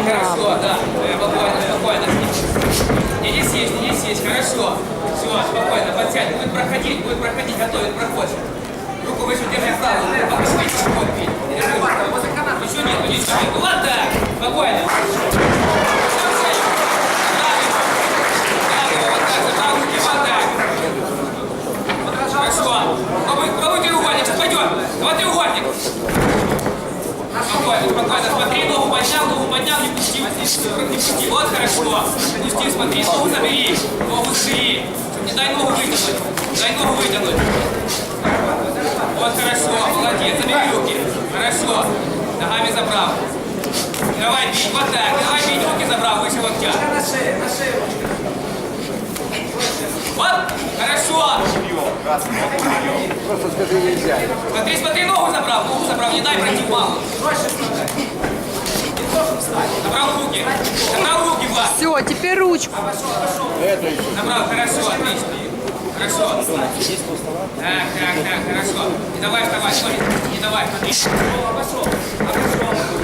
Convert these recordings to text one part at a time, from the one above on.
Хорошо, да. Э, спокойно, спокойно. Здесь есть, здесь есть. Хорошо. Все, спокойно, подтянь. Будет проходить, будет проходить. Готовит, проходит. Руку выше держи славу. А попробуйте, попробуйте. Еще нету, ничего нету. так. спокойно. Хорошо. Пробуй треугольник, сейчас пойдем. Два треугольника. Спокойно, спокойно, смотри, ну поднял, не пусти, не пусти. Вот хорошо. Пусти, смотри, ногу забери, ногу забери. Не дай ногу вытянуть. Дай ногу вытянуть. Вот хорошо, молодец, забери руки. Хорошо. Ногами забрал. Давай бить, вот так. Давай бить, руки забрал, выше локтя. На шее, на шее. Вот, хорошо. Просто скажи нельзя. Смотри, смотри, ногу забрал, ногу забрал, не дай пройти мало. Дольше смотри. Не должен встать. Забрал руки. Забрал руки, Влад. Все, теперь ручку. Это еще. Забрал, хорошо, отлично. Хорошо. Так, так, так, хорошо. Не давай вставать, смотри. Не давай, смотри. Обошел, обошел.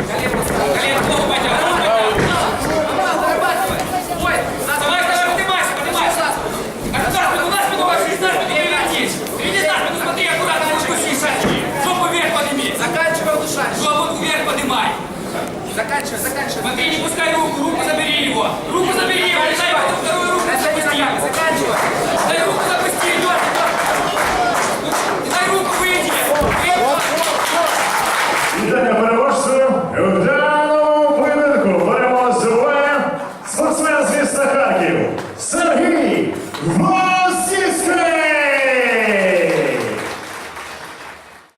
Колено. Колено. А. Жопу вверх поднимай. Заканчивай, заканчивай. Смотри, не пускай руку, руку забери его. Руку забери его, не дай ему вторую руку Разови запусти. ногами, заканчивай. Дай руку запусти, идет, идет. Дай руку, выйди. Выйди. Вітання переможцю в даному поєдинку беремо з спортсмен з міста Харків Сергій Вовк!